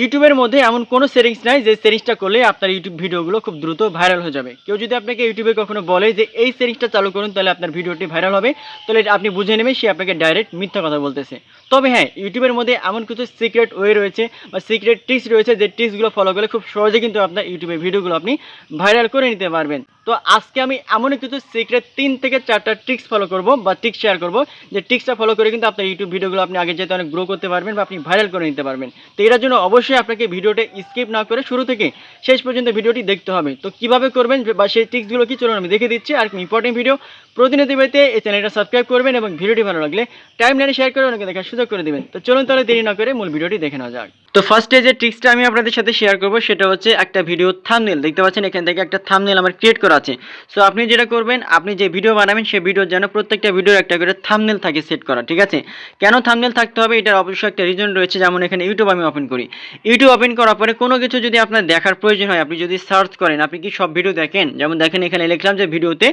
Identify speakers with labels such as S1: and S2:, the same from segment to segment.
S1: ইউটিউবের মধ্যে এমন কোনো সেটিংস নাই যে সেটিংসটা করলে আপনার ইউটিউব ভিডিওগুলো খুব দ্রুত ভাইরাল হয়ে যাবে। কেউ যদি আপনাকে ইউটিউবে কখনো বলে যে এই সেটিংসটা চালু করুন, তাহলে আপনার ভিডিওটি ভাইরাল হবে। তাহলে আপনি বুঝে নেবেন, সে আপনাকে ডাইরেক্ট মিথ্যা কথা বলতেছে। তবে হ্যাঁ ইউটিউবের মধ্যে এমন কিছু সিক্রেট ওয়ে রয়েছে বা সিক্রেট ট্রিক্স রয়েছে যে ট্রিক্সগুলো ফলো করলে খুব সহজে কিন্তু আপনার ইউটিউবের ভিডিওগুলো আপনি ভাইরাল করে নিতে পারবেন। তো আজকে আমি এমন কিছু সিক্রেট তিন থেকে চারটা ট্রিক্স ফলো করব বা ট্রিক্স শেয়ার করব, যে ট্রিক্সটা ফলো করে কিন্তু আপনার ইউটিউব ভিডিওগুলো আপনি আগে যেতে অনেক গ্রো করতে পারবেন বা আপনি ভাইরাল করে নিতে পারবেন। তো এটার জন্য অবশ্যই আপনাকে ভিডিওটা স্কিপ না করে শুরু থেকে শেষ পর্যন্ত ভিডিওটি দেখতে হবে। তো কীভাবে করবেন বা সেই টিক্সগুলো কি চলুন আমি দেখে দিচ্ছি। আর ইম্পর্টেন্ট ভিডিও প্রতিনিধি পেতে এই চ্যানেলটা সাবস্ক্রাইব করবেন এবং ভিডিওটি ভালো লাগলে টাইম লাইনে শেয়ার করে অনেকে দেখার সুযোগ করে দেবেন। তো চলুন তাহলে দেরি না করে মূল ভিডিওটি দেখে নেওয়া যাক। তো ফার্স্টে যে ট্রিক্সটা আমি আপনাদের সাথে শেয়ার করব, সেটা হচ্ছে একটা ভিডিও থামনেল দেখতে পাচ্ছেন, এখান থেকে একটা থামনেল আমার ক্রিয়েট করা আছে। সো আপনি যেটা করবেন, আপনি যে ভিডিও বানাবেন সেই ভিডিওর যেন প্রত্যেকটা ভিডিওর একটা করে থামনেল থাকে সেট করা, ঠিক আছে? কেন থামনেল থাকতে হবে? এটার অবশ্যই একটা রিজন রয়েছে, যেমন এখানে ইউটিউব আমি ওপেন করি। ইউটিউব ওপেন করার পরে কোনো কিছু যদি আপনার দেখার প্রয়োজন হয়, আপনি যদি সার্চ করেন, আপনি কি সব ভিডিও দেখেন? যেমন দেখেন, এখানে লিখলাম যে ভিডিওতে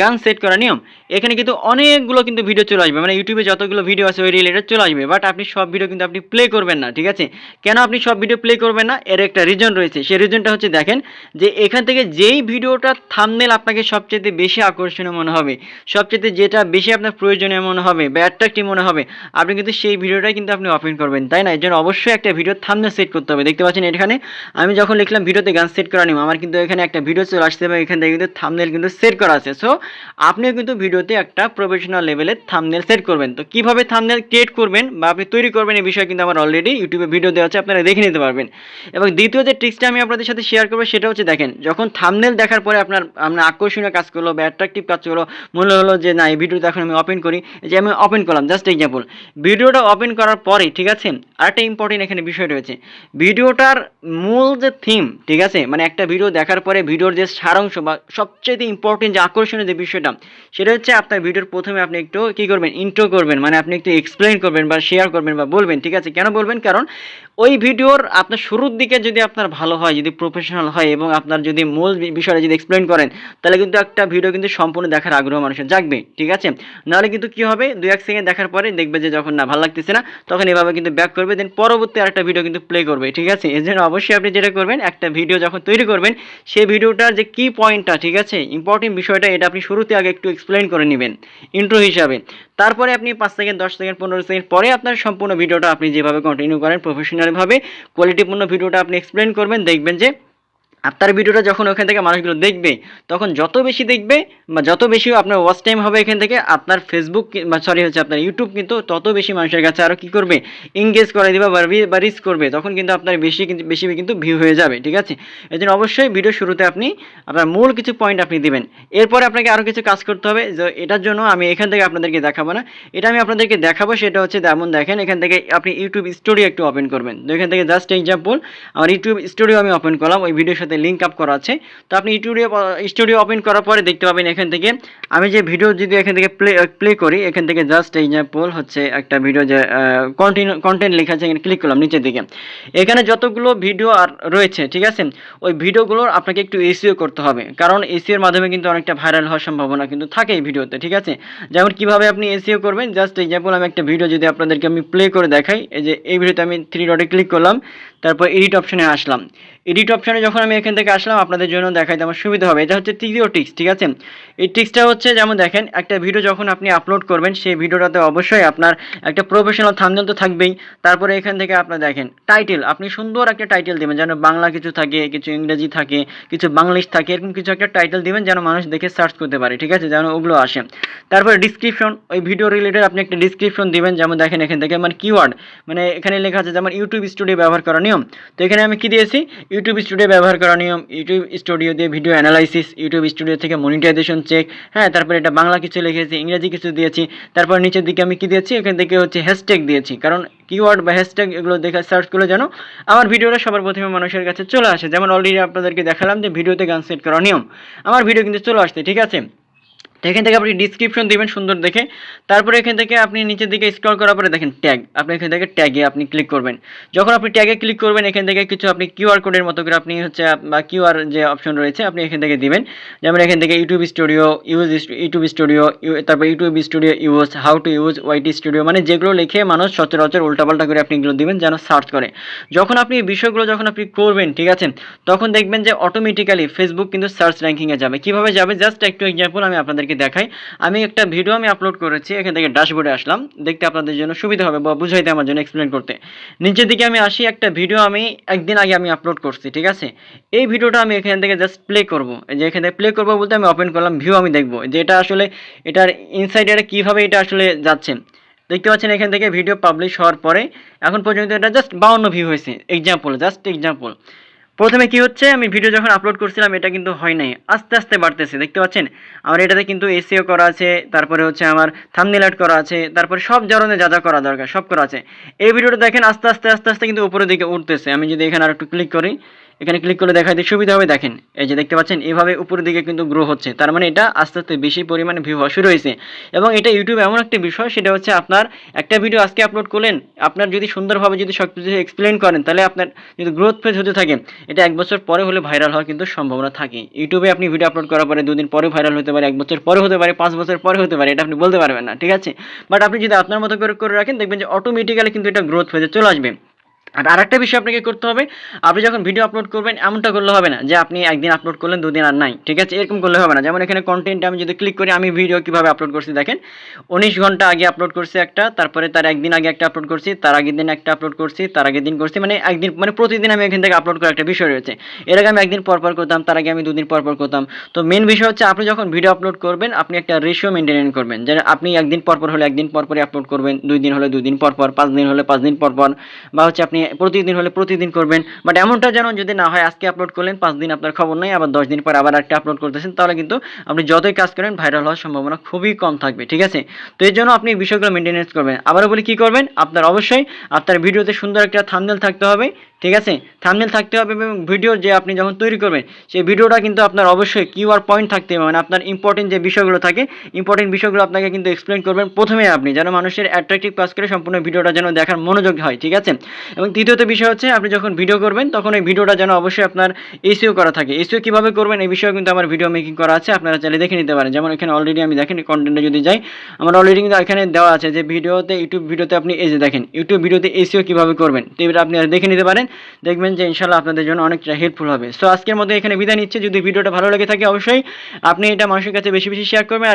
S1: গান সেট করা নিয়ম। এখানে কিন্তু অনেকগুলো কিন্তু ভিডিও চলে আসবে। মানে ইউটিউবে যতগুলো ভিডিও আছে, ওই রিলেটেড চলে আসবে। বাট আপনি সব ভিডিও কিন্তু আপনি প্লে করবেন না, ঠিক আছে? কেন আপনি সব ভিডিও প্লে করবেন না? এর একটা রিজন রয়েছে। সেই রিজনটা হচ্ছে, দেখেন, যে এখান থেকে যেই ভিডিওটা থামনেল আপনাকে সবচেয়ে বেশি আকর্ষণীয় মনে হবে সবচেয়ে যেটা বেশি আপনার প্রয়োজনীয় মনে হবে বা অ্যাট্রাক্টিভ মনে হবে, আপনি কিন্তু সেই ভিডিওটাই কিন্তু আপনি ওপেন করবেন, তাই না? এর জন্য অবশ্যই একটা ভিডিও থামনেল সেট করতে হবে। দেখতে পাচ্ছেন এখানে, আমি যখন লিখলাম ভিডিওতে গান সেট করা নিব আমার কিন্তু এখানে একটা ভিডিও চলে আসতে হবে এখান থেকে কিন্তু থামনেল কিন্তু সেট করা আছে। সো আপনিও কিন্তু ভিডিওতে একটা প্রফেশনাল লেভেলের থামনেল সেট করবেন। তো কীভাবে থামনেল ক্রিয়েট করবেন বা আপনি তৈরি করবেন এই বিষয়ে কিন্তু আমার অলরেডি ইউটিউবে ভিডিও দেওয়া আপনারা দেখে নিতে পারবেন। এবং দ্বিতীয় যে ট্রিক্সটা আমি আপনাদের সাথে শেয়ার করব, সেটা হচ্ছে দেখেন, যখন থামনেল দেখার পরে আপনার আপনার আকর্ষণীয় কাজ করল বা অ্যাট্রাকটিভ কাজ করল মনে হলো যে, না, এই ভিডিওটা এখন আমি ওপেন করি। যে আমি ওপেন করলাম জাস্ট এক্সাম্পল ভিডিওটা ওপেন করার পরে, ঠিক আছে? আরেকটা ইম্পর্টেন্ট এখানে বিষয় রয়েছে। ভিডিওটার মূল যে থিম ঠিক আছে? মানে একটা ভিডিও দেখার পরে ভিডিওর যে সারাংশ বা সবচেয়ে ইম্পর্টেন্ট যে আকর্ষণীয় যে বিষয়টা, সেটা হচ্ছে আপনার ভিডিওর প্রথমে আপনি একটু কী করবেন ইন্ট্রো করবেন। মানে আপনি একটু এক্সপ্লেন করবেন বা শেয়ার করবেন বা বলবেন, ঠিক আছে? কেন বলবেন? কারণ ওই ভিডিওর আপনার শুরুর দিকে যদি আপনার ভালো হয়, যদি প্রফেশনাল হয় এবং আপনার যদি মূল বিষয়টা যদি এক্সপ্লেন করেন, তাহলে কিন্তু একটা ভিডিও কিন্তু সম্পূর্ণ দেখার আগ্রহ মানুষের জাগবে, ঠিক আছে? নাহলে কিন্তু কি হবে? দুই এক সেকেন্ড দেখার পরে দেখবে যে যখন না ভালো লাগতেছে না, তখন এভাবে কিন্তু ব্যাক করবে দেন পরবর্তী আরেকটা ভিডিও কিন্তু প্লে করবে, ঠিক আছে? এর জন্য অবশ্যই আপনি যেটা করবেন, একটা ভিডিও যখন তৈরি করবেন, সেই ভিডিওটার যে কি পয়েন্টটা ঠিক আছে? ইম্পর্টেন্ট বিষয়টা এটা আপনি শুরুতে আগে একটু এক্সপ্লেন করে নেবেন ইন্ট্রো হিসাবে। তারপরে আপনি পাঁচ সেকেন্ড দশ সেকেন্ড পনেরো সেকেন্ড পরে আপনার সম্পূর্ণ ভিডিওটা আপনি যেভাবে কন্টিনিউ করেন প্রফেশনালভাবে কোয়ালিটিপূর্ণ ভিডিওটা আপনি এক্সপ্লেন করবেন দেখবেন যে আপনার ভিডিওটা যখন ওখান থেকে মানুষগুলো দেখবে, তখন যত বেশি দেখবে বা যত বেশি আপনার ওয়াচ টাইম হবে এখান থেকে আপনার ফেসবুক বা সরি হচ্ছে আপনার ইউটিউব কিন্তু তত বেশি মানুষের কাছে আরও কী করবে? এঙ্গেজ করে দিবে বা রিচ করবে, তখন কিন্তু আপনার বেশি কিন্তু বেশি কিন্তু ভিউ হয়ে যাবে, ঠিক আছে? এই জন্য অবশ্যই ভিডিও শুরুতে আপনি আপনার মূল কিছু পয়েন্ট আপনি দিবেন। এরপরে আপনাকে আরও কিছু কাজ করতে হবে, যে এটার জন্য আমি এখান থেকে আপনাদেরকে দেখাবো না। এটা আমি আপনাদেরকে দেখাবো, সেটা হচ্ছে যেমন দেখেন, এখান থেকে আপনি ইউটিউব স্টোরি একটু ওপেন করবেন। তো এখান থেকে জাস্ট এক্সাম্পল আমার ইউটিউব স্টুডিও আমি ওপেন করলাম, ওই ভিডিওর সাথে লিঙ্ক আপ করা আছে। তো আপনি ইউটিউবে স্টুডিও ওপেন করার পরে দেখতে পাবেন এখান থেকে। আমি যে ভিডিও যদি এখান থেকে প্লে প্লে করি, এখান থেকে জাস্ট এক্সাম্পল হচ্ছে একটা ভিডিও যে কন্টিনিউ কন্টেন্ট লেখা আছে, এখানে ক্লিক করলাম নিচের দিকে। এখানে যতগুলো ভিডিও আর রয়েছে, ঠিক আছে? ওই ভিডিওগুলোর আপনাকে একটু এসিও করতে হবে। কারণ এসিওর মাধ্যমে কিন্তু অনেকটা ভাইরাল হওয়ার সম্ভাবনা কিন্তু থাকে এই ভিডিওতে ঠিক আছে? যেমন কীভাবে আপনি এসিও করবেন জাস্ট এক্সাম্পল আমি একটা ভিডিও যদি আপনাদেরকে আমি প্লে করে দেখাই, এই যে এই ভিডিওতে আমি থ্রি ডটে ক্লিক করলাম, তারপর এডিট অপশনে আসলাম। এডিট অপশনে যখন আমি এখান থেকে আসলাম, আপনাদের জন্য দেখাইতে আমার সুবিধা হবে। এটা হচ্ছে তৃতীয় টিক্স ঠিক আছে? এই টিক্সটা হচ্ছে, যেমন দেখেন, একটা ভিডিও যখন আপনি আপলোড করবেন, সেই ভিডিওটাতে অবশ্যই আপনার একটা প্রফেশনাল থামনেল তো থাকবেই। তারপরে এখান থেকে আপনার দেখেন টাইটেল আপনি সুন্দর একটা টাইটেল দেবেন, যেন বাংলা কিছু থাকে, কিছু ইংরেজি থাকে, কিছু বাংলিশ থাকে, এরকম কিছু একটা টাইটেল দিবেন, যেন মানুষ দেখে সার্চ করতে পারে, ঠিক আছে? যেন ওগুলো আসে। তারপরে ডিসক্রিপশন ওই ভিডিও রিলেটেড আপনি একটা ডিসক্রিপশন দিবেন, যেমন দেখেন এখান থেকে মানে কিওয়ার্ড মানে এখানে লেখা আছে যেমন ইউটিউব স্টুডিও ব্যবহার করা নিয়ম। তো এখানে আমি কি দিয়েছি? ইউটিউব স্টুডিও ব্যবহার করা নিয়ম ইউটিউব স্টুডিও দিয়ে ভিডিও অ্যানালাইসিস, ইউটিউব স্টুডিও থেকে মনিটাইজেশন চেক হ্যাঁ তারপরে এটা বাংলা কিছু লিখেছি, ইংরেজি কিছু দিয়েছি, তারপর নিচের দিকে আমি কী দিয়েছি, এখান থেকে হচ্ছে হ্যাশট্যাগ দিয়েছি, কারণ কিওয়ার্ড বা হ্যাশট্যাগ এগুলো দেখে সার্চ করলে যেন আমার ভিডিওটা সবার প্রথমে মানুষের কাছে চলে আসে, যেমন অলরেডি আপনাদেরকে দেখালাম যে ভিডিওতে গান সেট করা নিয়ম আমার ভিডিও কিন্তু চলে আসছে, ঠিক আছে? এখান থেকে আপনি ডিসক্রিপশন দিবেন সুন্দর দেখে। তারপরে এখান থেকে আপনি নিচের দিকে স্ক্রল করার পরে দেখেন ট্যাগ আপনি এখান থেকে ট্যাগে আপনি ক্লিক করবেন। যখন আপনি ট্যাগে ক্লিক করবেন, এখান থেকে কিছু আপনি কিউআর কোডের মতো করে আপনি হচ্ছে বা কিউআর যে অপশন রয়েছে, আপনি এখান থেকে দিবেন। যেমন এখান থেকে YouTube studio use YouTube studio তারপর YouTube studio use how to use YT studio মানে যেগুলো লিখে মানুষ সচরাচর উল্টাপাল্টা করে আপনি এগুলো দিবেন যেন সার্চ করে। যখন আপনি বিষয়গুলো যখন আপনি করবেন, ঠিক আছে, তখন দেখবেন যে অটোমেটিক্যালি ফেসবুক কিন্তু সার্চ র্যাঙ্কিংয়ে যাবে। কীভাবে যাবে? জাস্ট একটু এক্সাম্পল আমি আপনাদেরকে দেখাই। আমি একটা ভিডিও আমি আপলোড করেছি, এখান থেকে ড্যাশবোর্ডে আসলাম। দেখতে আপনাদের জন্য সুবিধা হবে বা বুঝাইতে আমার জন্য এক্সপ্লেন করতে। নিচের দিকে আমি আসি, একটা ভিডিও আমি একদিন আগে আমি আপলোড করছি, ঠিক আছে? এই ভিডিওটা আমি এখান থেকে জাস্ট প্লে করব। যে এখান থেকে প্লে করব বলতে আমি ওপেন করলাম ভিউ আমি দেখব। যে এটা আসলে, এটার ইনসাইড এটা কীভাবে এটা আসলে যাচ্ছে। দেখতে পাচ্ছেন এখান থেকে ভিডিও পাবলিশ হওয়ার পরে, এখন পর্যন্ত এটা জাস্ট বাউন্ন ভিউ হয়েছে। এক্সাম্পল জাস্ট এক্সাম্পল প্রথমে কি হচ্ছে, আমি ভিডিও যখন আপলোড করছিলাম, এটা কিন্তু হয় নাই। আস্তে আস্তে বাড়তেছে, দেখতে পাচ্ছেন? আমার এটাতে কিন্তু এসিও করা আছে, তারপরে হচ্ছে আমার থামনেল অ্যাড করা আছে, তারপরে সব ধরনের যা যা করা দরকার, সব করা আছে। এই ভিডিওটা দেখেন, আস্তে আস্তে আস্তে আস্তে কিন্তু উপরের দিকে উঠতেছে। আমি যদি এখানে আর একটু ক্লিক করি এখানে ক্লিক করে দেখাইতে সুবিধা হবে। দেখেন, এই যে দেখতে পাচ্ছেন, এভাবে উপরের দিকে কিন্তু গ্রো হচ্ছে। তার মানে এটা আস্তে আস্তে বেশি পরিমাণে ভিউ হওয়া শুরু হয়েছে। এবং এটা ইউটিউব এমন একটা বিষয়, সেটা হচ্ছে আপনার একটা ভিডিও আজকে আপলোড করলেন, আপনার যদি সুন্দরভাবে যদি সব কিছু এক্সপ্লেন করেন, তাহলে আপনার যদি গ্রোথ পেজ হতে থাকে। এটা এক বছর পরে হলে ভাইরাল হওয়ার কিন্তু সম্ভাবনা থাকে। ইউটিউবে আপনি ভিডিও আপলোড করার পরে দুদিন পরে ভাইরাল হতে পারে, এক বছর পরে হতে পারে, পাঁচ বছর পরে হতে পারে, এটা আপনি বলতে পারবেন না, ঠিক আছে? বাট আপনি যদি আপনার মতো করে করে রাখেন, দেখবেন যে অটোমেটিক্যালি কিন্তু এটা গ্রোথ ফেজে চলে আসবে। আর আরেকটা বিষয় আপনাকে করতে হবে, আপনি যখন ভিডিও আপলোড করবেন, এমনটা করলে হবে না যে আপনি একদিন আপলোড করলেন, দুদিন আর নাই, ঠিক আছে? এরকম করলে হবে না। যেমন এখানে কন্টেন্ট আমি যদি ক্লিক করি, আমি ভিডিও কীভাবে আপলোড করছি দেখেন? উনিশ ঘণ্টা আগে আপলোড করছি একটা, তারপরে তার একদিন আগে একটা আপলোড করছি, তার আগের দিন একটা আপলোড করছি, তার আগের দিন করছি মানে একদিন মানে প্রতিদিন আমি এখান থেকে আপলোড করার একটা বিষয় রয়েছে। এর আগে আমি একদিন পর পর করতাম, তার আগে আমি দুদিন পর পর করতাম। তো মেন বিষয় হচ্ছে, আপনি যখন ভিডিও আপলোড করবেন, আপনি একটা রেশিও মেনটেন করবেন। যে আপনি একদিন পর পর হলে একদিন পর পরই আপলোড করবেন, দুই দিন হলে দুই দিন পর পর, পাঁচ দিন হলে পাঁচ দিন পর পর, বা হচ্ছে আপনি প্রতিদিন হলে প্রতিদিন করবেন। বাট এমনটা যেন যদি না হয়, আজকে আপলোড করলেন, পাঁচ দিন আপনার খবর নেই, আবার দশ দিন পর আবার একটা আপলোড করতেছেন, তাহলে কিন্তু আপনি যতই কাজ করেন ভাইরাল হওয়ার সম্ভাবনা খুবই কম থাকবে, ঠিক আছে? তো এই জন্য আপনি এই বিষয়গুলো মেনটেনেন্স করবেন। আবারও বলি, কী করবেন? আপনার অবশ্যই আপনার ভিডিওতে সুন্দর একটা থামনেল থাকতে হবে, ঠিক আছে? থামনেল থাকতে হবে এবং ভিডিও যে আপনি যখন তৈরি করবেন, সেই ভিডিওটা কিন্তু আপনার অবশ্যই কিউআর পয়েন্ট থাকতে হবে মানে আপনার ইম্পর্টেন্ট যে বিষয়গুলো থাকে ইম্পর্টেন্ট বিষয়গুলো আপনাকে কিন্তু এক্সপ্লেন করবেন প্রথমে আপনি, যেন মানুষের অ্যাট্রাকটিভ কাজ করে সম্পূর্ণ ভিডিওটা যেন দেখার মনোযোগ হয়, ঠিক আছে? এবং তৃতীয়ত বিষয় হচ্ছে, আপনি যখন ভিডিও করবেন, তখন এই ভিডিওটা যেন অবশ্যই আপনার এসিও করা থাকে। এসিও কীভাবে করবেন, এই বিষয়ে কিন্তু আমার ভিডিও মেকিং করা আছে, আপনারা চাইলে দেখে নিতে পারেন। যেমন এখানে অলরেডি আমি দেখেন কন্টেন্টে যদি যাই, আমার অলরেডি কিন্তু এখানে দেওয়া আছে যে ভিডিওতে ইউটিউব ভিডিওতে আপনি এই যে দেখেন ইউটিউব ভিডিওতে এসিও কীভাবে করবেন, তো এবার আপনি দেখে নিতে পারেন, দেখবেন যে ইনশাল্লাহ আপনাদের জন্য অনেকটা হেল্পফুল হবে। সো আজকের মধ্যে এখানে বিদায় নিচ্ছে। যদি ভিডিওটা ভালো লেগে থাকে, অবশ্যই আপনি এটা মানুষের কাছে বেশি বেশি শেয়ার করবেন।